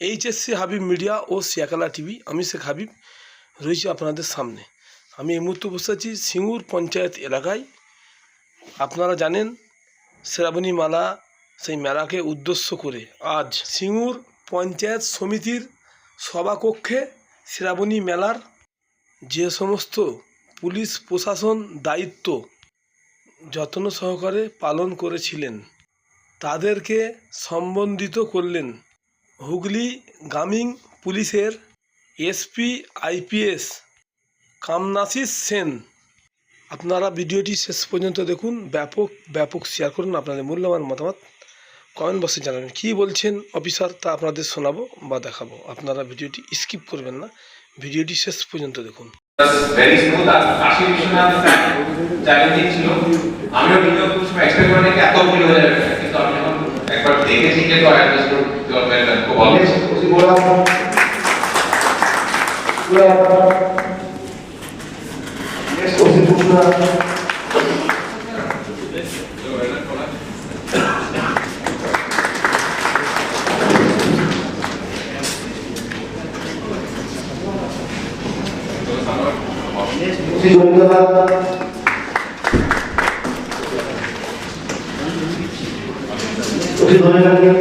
HSC Habib media ও সিয়াকালা TV আমি শেখ হাবিব, রয়েছি আপনাদের সামনে। আমি এই মুহূর্তে বসে আছি সিঙ্গুর পঞ্চায়েত এলাকায়। আপনারা জানেন, শ্রাবণী মালা সেই মেলাকে উদ্দেশ্য করে আজ সিঙ্গুর পঞ্চায়েত সমিতির সভাকক্ষে শ্রাবণী মেলার যে সমস্ত পুলিশ প্রশাসন দায়িত্ব যত্ন সহকারে পালন করেছিলেন, তাদেরকে সম্বন্ধিত করলেন হুগলি গ্রামীণ পুলিশের এসপি আইপিএস কামনাসিস সেন। আপনারা ভিডিওটি শেষ পর্যন্ত দেখুন, ব্যাপক ব্যাপক শেয়ার করুন আপনাদের মূল্যবান মতামত কমেন্ট বক্সে জানাবেন। কী বলছেন অফিসার তা আপনাদের শোনাবো বা দেখাবো। আপনারা ভিডিওটি স্কিপ করবেন না, ভিডিওটি শেষ পর্যন্ত দেখুন। আমিও এত হয়ে যাবে। কিন্তু আমি যখন একবার দেখেছি যে তো অ্যাডজাস্ট করতে খুব ভালো Così volavo. Volavo. Così volavo. Così volavo. Così volavo.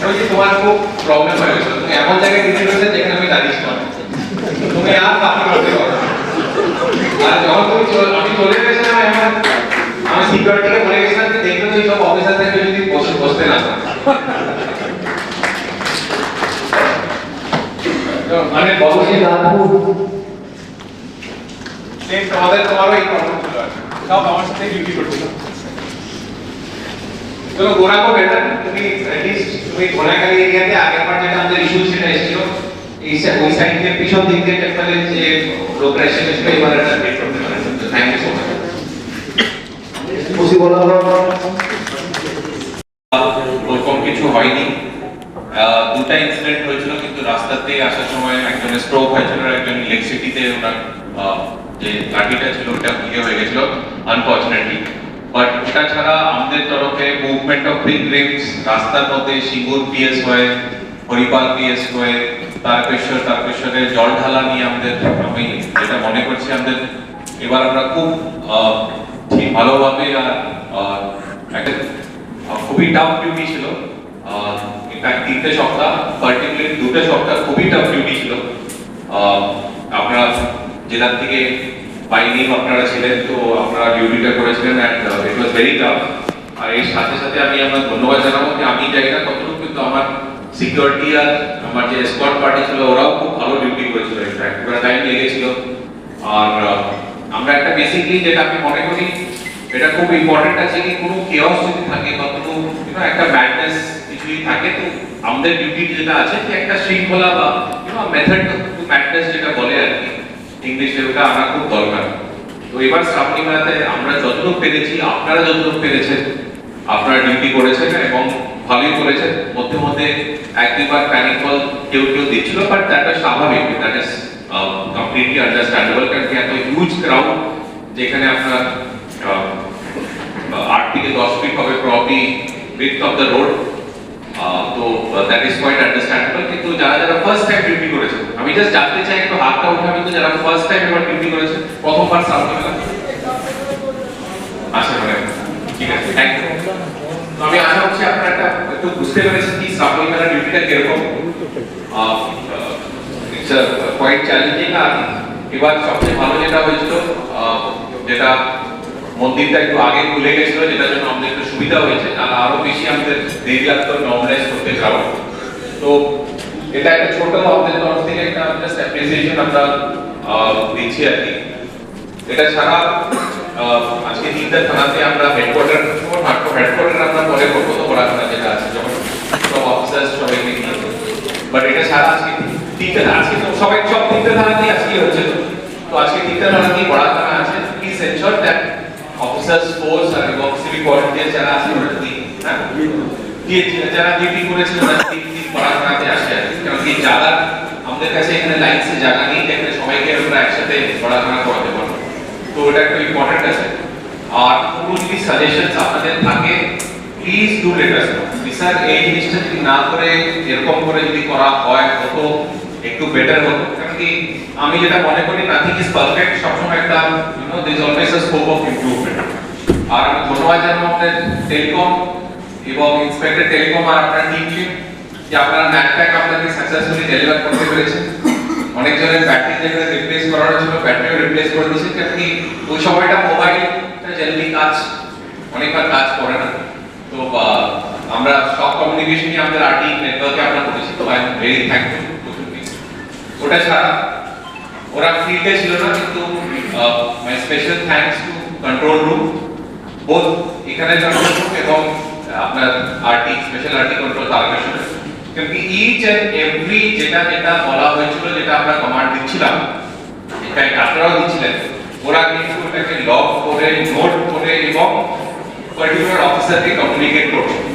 ওই যে তোমার খুব প্রবলেম হয়ে গেছিল তুমি এমন জায়গায় দিতে গেলে যেখানে আমি দাঁড়িয়েছিলাম তুমি আর কাপড় করতে পারো না। আর যখন তুমি চল- আমি চলে গেছিলাম এমন আমি সিকিউরিটিকে বলে গেছিলাম যে দেখবে তো এই সব অফিসার থেকে যদি বসে বসতে না পারে। তো মানে বসে Così volavo. সেম তোমাদের তোমারও এই প্রবলেম ছিল আর কি। সব আমার সাথে ডিউটি করছিল চলো গোড়াকো বেটার তুমি অ্যাটলিস্ট তুমি গোড়াখালি এরিয়াতে আগের বার যেটা আমাদের ইস্যু সেটা এসেছিল এই ওই সাইড দিয়ে পিছন দিক দিয়ে টেম্পলে যে লোকরা এসে এসে এবার করতে পারে। Thank you so much Così volavo. ওরকম কিছু হয়নি। আহ, দুটা ইনসিডেন্ট হয়েছিল কিন্তু রাস্তাতে আসার সময় একজনের স্ট্রোক হয়েছিল আর একজন ইলেকট্রিসিটিতে ওনার আহ, যে লাঠিটা ছিল ওটা ইয়ে হয়ে গেছিল আনফর্চুনেটলি বাট ওটা ছাড়া আমাদের তরফে মুভমেন্ট অফ পিলগ্রিমস রাস্তার মধ্যে সিঙ্গুর পিএস হয়ে, হরিপাল পিএস হয়ে, তারকেশ্বর, তারকেশ্বরের জল ঢালা নিয়ে আমাদের আমি যেটা মনে করছি আমাদের, এবার আমরা খুব ঠিক ভালোভাবে আর একটা খুবই টাফ ডিউটি ছিল। ইনফ্যাক্ট তিনটে সপ্তাহ পার্টিকুলারলি দুটো সপ্তাহ খুবই টাফ ডিউটি ছিল। আপনারা জেলার থেকে বাইরে আপনারা ছিলেন, তো আপনারা ডিউটিটা করেছিলেন and it was very tough আর এর সাথে সাথে আমি আপনার ধন্যবাদ জানাব যে আমি জানি কতটুকু, কিন্তু আমার সিকিউরিটি আর আমার যে স্কোয়াড পার্টি ছিল, ওরাও খুব ভালো ডিউটি করেছিল ইনফ্যাক্ট ওরা টাইম লেগেছিল। আর আমরা একটা বেসিকলি যেটা আমি মনে করি, এটা খুব ইম্পর্টেন্ট আছে কি, কোনো কেওস যদি থাকে বা কোনো একটা ব্যাডনেস কিছুই থাকে, তো আমাদের ডিউটি যেটা আছে যে একটা শৃঙ্খলা বা ইউনো মেথড টু যেটা বলে আর কি। ইংলিশে ওটা আনা খুব দরকার। তো এবার শ্রাবণী মেলাতে আমরা যতটুকু পেরেছি আপনারা যতটুকু পেরেছেন আপনারা ডিউটি করেছেন এবং ভালোই করেছেন মধ্যে মধ্যে এক দুবার প্যানিক কল কেউ কেউ দিচ্ছিল বাট দ্যাট ইজ স্বাভাবিক দ্যাট ইজ কমপ্লিটলি আন্ডারস্ট্যান্ডেবল কারণ এত হিউজ ক্রাউড যেখানে আপনার আহ, আট থেকে দশ ফিট হবে probably width of the road তো দ্যাট ইজ কোয়াইট আন্ডারস্ট্যান্ডেবল কিন্তু যারা যারা ফার্স্ট টাইম ডিউটি করেছে আমি জাস্ট জানতে চাই একটু হাতটা উঠাবেন তো যারা ফার্স্ট টাইম এবার ডিউটি করেছে প্রথমবার সামনে মেলা আচ্ছা ম্যাডাম ঠিক আছে থ্যাংক ইউ তো আমি আশা করছি আপনারা একটা একটু বুঝতে পেরেছেন কি শ্রাবণী মেলা ডিউটিটা কীরকম ইটস কোয়াইট চ্যালেঞ্জিং আর এবার সবচেয়ে ভালো যেটা হয়েছিল আহ, যেটা মন্দিরটা একটু আগে খুলে গেছিল, যেটার জন্য আমাদের একটু সুবিধা হয়েছে। আর আরও বেশি আমাদের দেরি লাগতো নর্মালাইজ করতে যাওয়া তো এটা একটা ছোট আমাদের তরফ থেকে একটা জাস্ট অ্যাপ্রিসিয়েশন আমরা দিচ্ছি আর কি। এটা ছাড়া আজকে তিনটা থানাতে আমরা হেডকোয়ার্টার হেডকোয়ার্টার আমরা পরে করব, তো পড়াশোনা যেটা আছে, যখন সব অফিসার্স সবাইকে নিয়ে বাট এটা ছাড়া আজকে তিনটে, আজকে তো সবাই সব তিনটে থানাতেই আজকে হচ্ছে। তো। আজকে তিনটে থানাতেই বড় থানা আছে। Please ensure that officers force আর এবং সিভিক যারা আছে ওরা যদি হ্যাঁ? যারা ডিউটি করেছে ওরা তিন বড় থানাতে আসে কারণ কি জায়গা আমাদের কাছে এখানে লাইন্সে জায়গা নেই যেখানে সবাইকে আমরা একসাথে পড়াশোনা করাতে পারব তো ওটা একটু ইম্পর্টেন্ট আছে। আর কোনো যদি সাজেশনস আপনাদের থাকে please do let us know sir এই জিনিসটা যদি না করে এরকম করে যদি করা হয় হতো একটু বেটার হতো। কি আমি যেটা মনে করি নাথিং ইজ পারফেক্ট সবসময় একটা you know there is always a scope of improvement আর আমি ধন্যবাদ জানাব আপনাদের টেলিকম এবং ইন্সপেক্টর টেলিকম আর আপনার টিমকে যে আপনারা ন্যাটপ্যাক আপনাকে সাকসেসফুলি ডেলিভার করতে পেরেছেন অনেকজনের ব্যাটারি যেখানে রিপ্লেস করার ছিল ব্যাটারিও রিপ্লেস করে দিয়েছে কারণ কি ওই সময়টা মোবাইলটা জলদি কাজ অনেকবার কাজ করে না তো আহ, আমরা সব কমিউনিকেশনই আমাদের আরটি নেটওয়ার্কে আমরা করেছি তো আই এম ভেরি থ্যাঙ্কফুল ওটা ছাড়া ওরা ফিল্ডে ছিল না কিন্তু my special thanks to control room both এখানে কন্ট্রোল রুম এবং আপনার RT special RT control Tarakeswar কিন্তু ইচ এন্ড এভরি যেটা যেটা বলা হয়েছিল যেটা আমরা কমান্ড দিচ্ছিলাম এটাই আপনারাও দিচ্ছিলেন ওরা কিন্তু ওটাকে লগ করে নোট করে এবং পার্টিকুলার অফিসারকে কমিউনিকেট করছে